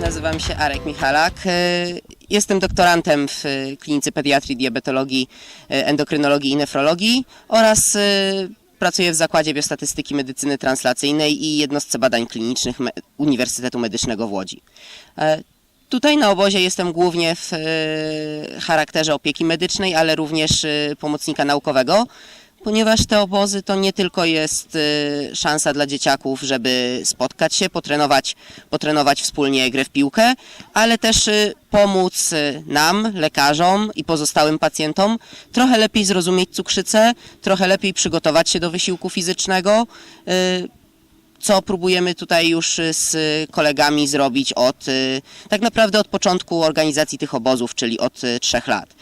Nazywam się Arek Michalak. E, Jestem doktorantem w e, klinice pediatrii, diabetologii, e, endokrynologii i nefrologii oraz pracuję w Zakładzie Biostatystyki Medycyny Translacyjnej i jednostce badań klinicznych Uniwersytetu Medycznego w Łodzi. Tutaj na obozie jestem głównie w charakterze opieki medycznej, ale również pomocnika naukowego, ponieważ te obozy to nie tylko jest e, szansa dla dzieciaków, żeby spotkać się, potrenować, potrenować wspólnie grę w piłkę, ale też e, pomóc e, nam, lekarzom i pozostałym pacjentom trochę lepiej zrozumieć cukrzycę, trochę lepiej przygotować się do wysiłku fizycznego, co próbujemy tutaj już y, z kolegami zrobić od y, tak naprawdę od początku organizacji tych obozów, czyli od y, trzech lat.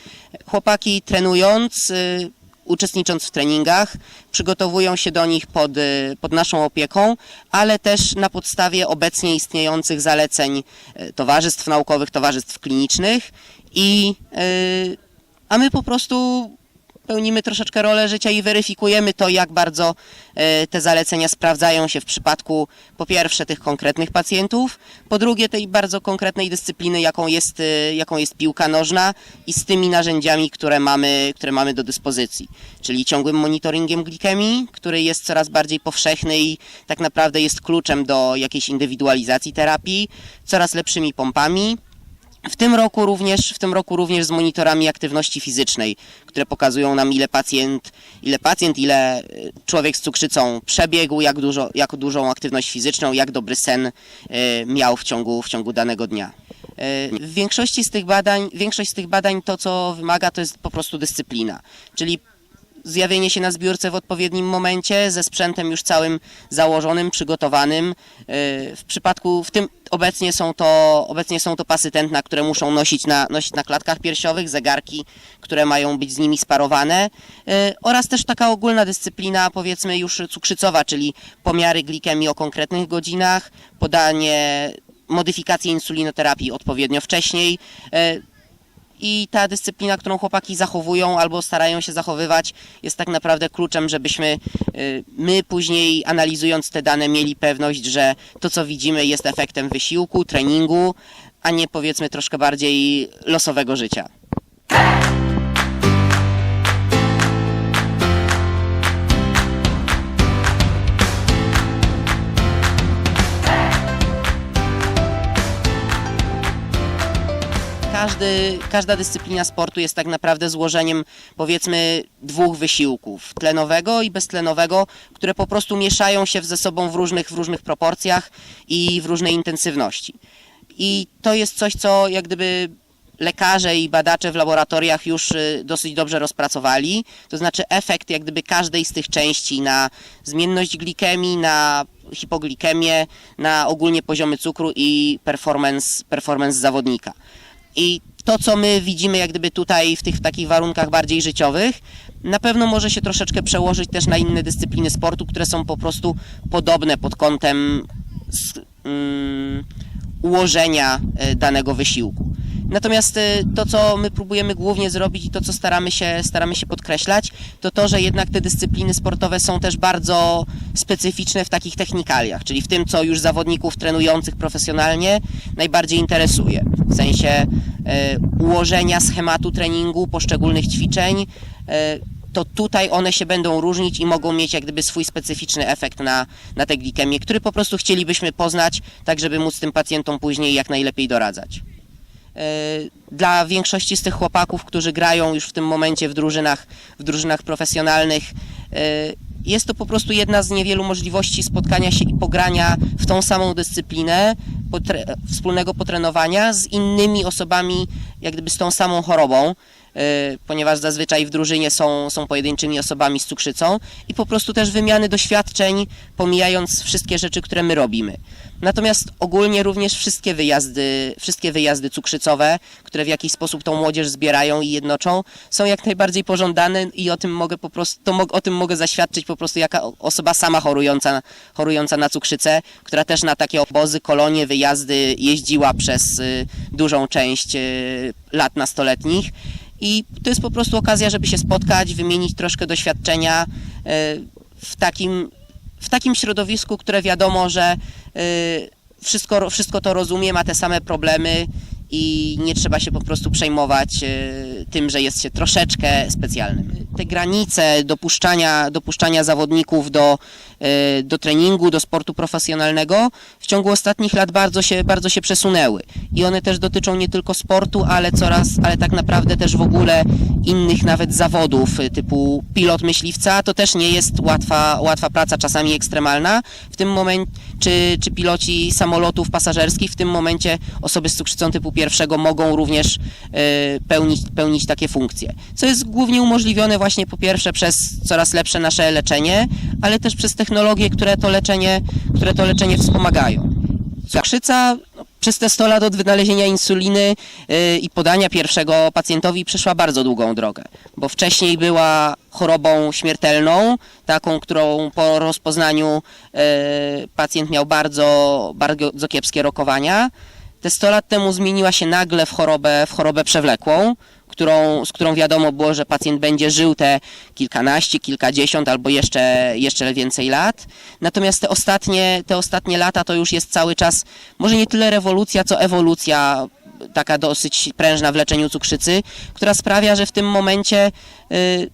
Chłopaki trenując, y, uczestnicząc w treningach, przygotowują się do nich pod, y, pod naszą opieką, ale też na podstawie obecnie istniejących zaleceń y, towarzystw naukowych, towarzystw klinicznych i y, a my po prostu pełnimy troszeczkę rolę życia i weryfikujemy to, jak bardzo e, te zalecenia sprawdzają się w przypadku po pierwsze tych konkretnych pacjentów, po drugie tej bardzo konkretnej dyscypliny, jaką jest, e, jaką jest piłka nożna i z tymi narzędziami, które mamy, które mamy do dyspozycji, czyli ciągłym monitoringiem glikemii, który jest coraz bardziej powszechny i tak naprawdę jest kluczem do jakiejś indywidualizacji terapii, coraz lepszymi pompami, w tym roku również, w tym roku również z monitorami aktywności fizycznej, które pokazują nam ile pacjent, ile pacjent, ile e, człowiek z cukrzycą przebiegł, jak, dużo, jak dużą aktywność fizyczną, jak dobry sen e, miał w ciągu, w ciągu danego dnia. E, W większości z tych badań, większość z tych badań to co wymaga to jest po prostu dyscyplina, czyli zjawienie się na zbiórce w odpowiednim momencie ze sprzętem już całym założonym, przygotowanym. Yy, W przypadku, w tym obecnie są to, obecnie są to pasy tętna, które muszą nosić na, nosić na klatkach piersiowych, zegarki, które mają być z nimi sparowane yy, oraz też taka ogólna dyscyplina powiedzmy już cukrzycowa, czyli pomiary glikemii o konkretnych godzinach, podanie modyfikacji insulinoterapii odpowiednio wcześniej. I ta dyscyplina, którą chłopaki zachowują albo starają się zachowywać, jest tak naprawdę kluczem, żebyśmy y, my później analizując te dane mieli pewność, że to co widzimy jest efektem wysiłku, treningu, a nie powiedzmy troszkę bardziej losowego życia. Każdy, każda dyscyplina sportu jest tak naprawdę złożeniem powiedzmy dwóch wysiłków, tlenowego i beztlenowego, które po prostu mieszają się ze sobą w różnych, w różnych proporcjach i w różnej intensywności. I to jest coś, co jak gdyby lekarze i badacze w laboratoriach już y, dosyć dobrze rozpracowali. To znaczy efekt jak gdyby każdej z tych części na zmienność glikemii, na hipoglikemię, na ogólnie poziomy cukru i performance, performance zawodnika. I to, co my widzimy jak gdyby tutaj w tych takich warunkach bardziej życiowych, na pewno może się troszeczkę przełożyć też na inne dyscypliny sportu, które są po prostu podobne pod kątem mm, ułożenia e, danego wysiłku. Natomiast e, to, co my próbujemy głównie zrobić i to, co staramy się, staramy się podkreślać, to to, że jednak te dyscypliny sportowe są też bardzo specyficzne w takich technikaliach, czyli w tym, co już zawodników trenujących profesjonalnie najbardziej interesuje. W sensie e, ułożenia schematu treningu, poszczególnych ćwiczeń, e, to tutaj one się będą różnić i mogą mieć jak gdyby swój specyficzny efekt na, na tę glikemię, który po prostu chcielibyśmy poznać, tak żeby móc tym pacjentom później jak najlepiej doradzać. E, Dla większości z tych chłopaków, którzy grają już w tym momencie w drużynach, w drużynach profesjonalnych, jest to po prostu jedna z niewielu możliwości spotkania się i pogrania w tą samą dyscyplinę, potre, wspólnego potrenowania z innymi osobami, jak gdyby z tą samą chorobą ponieważ zazwyczaj w drużynie są, są pojedynczymi osobami z cukrzycą i po prostu też wymiany doświadczeń, pomijając wszystkie rzeczy, które my robimy. Natomiast ogólnie również wszystkie wyjazdy, wszystkie wyjazdy cukrzycowe, które w jakiś sposób tą młodzież zbierają i jednoczą, są jak najbardziej pożądane i o tym mogę po prostu, to o tym mogę zaświadczyć po prostu jaka osoba sama chorująca, chorująca na cukrzycę, która też na takie obozy, kolonie, wyjazdy jeździła przez y, dużą część y, lat nastoletnich. I to jest po prostu okazja, żeby się spotkać, wymienić troszkę doświadczenia e, w takim, w takim środowisku, które wiadomo, że e, wszystko, wszystko to rozumie, ma te same problemy i nie trzeba się po prostu przejmować e, tym, że jest się troszeczkę specjalnym. Te granice dopuszczania, dopuszczania zawodników do, do treningu, do sportu profesjonalnego w ciągu ostatnich lat bardzo się, bardzo się przesunęły. I one też dotyczą nie tylko sportu, ale coraz, ale tak naprawdę też w ogóle innych nawet zawodów, e, typu pilot myśliwca, to też nie jest łatwa, łatwa praca, czasami ekstremalna. W tym momencie, czy, czy piloci samolotów pasażerskich, w tym momencie osoby z cukrzycą typu pierwszego mogą również e, pełnić, pełnić takie funkcje. Co jest głównie umożliwione właśnie po pierwsze przez coraz lepsze nasze leczenie, ale też przez technologie, które to leczenie, które to leczenie wspomagają. Cukrzyca no, przez te 100 lat od wynalezienia insuliny yy, i podania pierwszego pacjentowi przeszła bardzo długą drogę, bo wcześniej była chorobą śmiertelną, taką, którą po rozpoznaniu yy, pacjent miał bardzo, bardzo kiepskie rokowania. Te 100 lat temu zmieniła się nagle w chorobę, w chorobę przewlekłą, którą, z którą wiadomo było, że pacjent będzie żył te kilkanaście, kilkadziesiąt albo jeszcze, jeszcze więcej lat. Natomiast te ostatnie, te ostatnie lata to już jest cały czas, może nie tyle rewolucja, co ewolucja taka dosyć prężna w leczeniu cukrzycy, która sprawia, że w tym momencie y,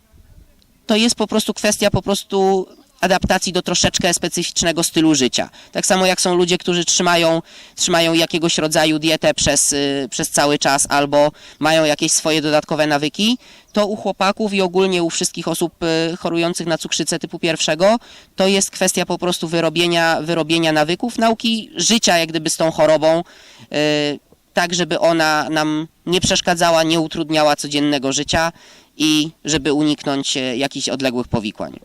to jest po prostu kwestia po prostu adaptacji do troszeczkę specyficznego stylu życia. Tak samo jak są ludzie, którzy trzymają, trzymają jakiegoś rodzaju dietę przez, y, przez cały czas albo mają jakieś swoje dodatkowe nawyki, to u chłopaków i ogólnie u wszystkich osób y, chorujących na cukrzycę typu pierwszego to jest kwestia po prostu wyrobienia, wyrobienia nawyków, nauki życia jak gdyby z tą chorobą, y, tak żeby ona nam nie przeszkadzała, nie utrudniała codziennego życia i żeby uniknąć jakichś odległych powikłań.